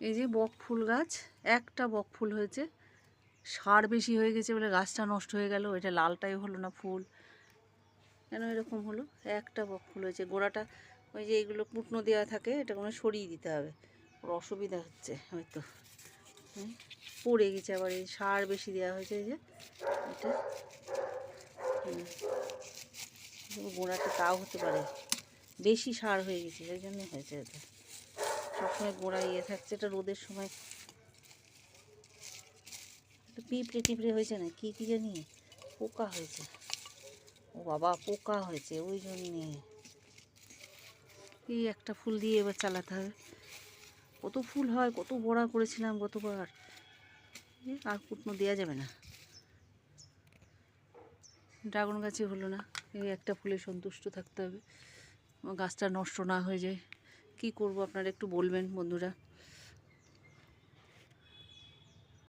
এই যে বক ফুল গাছ, একটা বক ফুল হয়েছে। সার বেশি হয়ে গেছে বলে গাছটা নষ্ট হয়ে গেল, এটা লালটাই হলো না ফুল। কেন এরকম হলো? একটা বক ফুল হয়েছে, গোড়াটা ওই যে এইগুলো কুটনো দেওয়া থাকে এটা কোনো সরিয়ে দিতে হবে। ওর অসুবিধা হচ্ছে, হয়তো। পড়ে গেছে আবার এই সার বেশি দেওয়া হয়েছে এই যে, এটা। গোড়াটা তাও হতে পারে। বেশি সার হয়ে গেছে, সেই জন্যই হয়েছে এটা। সবসময় গোড়া ইয়ে থাকছে, এটা রোদের সময়। পিঁপড়ে টিপড়ে হয়েছে না, কি কি জানি? পোকা হয়েছে। ও বাবা, পোকা হয়েছে, ওই জন্যে। এই একটা ফুল দিয়ে এবার চালাতে হবে। কত ফুল হয়, কত বড়া করেছিলাম গতবার। আর কুটনো দেওয়া যাবে না। ড্রাগন গাছে হলো না, এই একটা ফুলে সন্তুষ্ট থাকতে হবে। গাছটা নষ্ট না হয়ে যায়। কী করব আপনারা একটু বলবেন বন্ধুরা?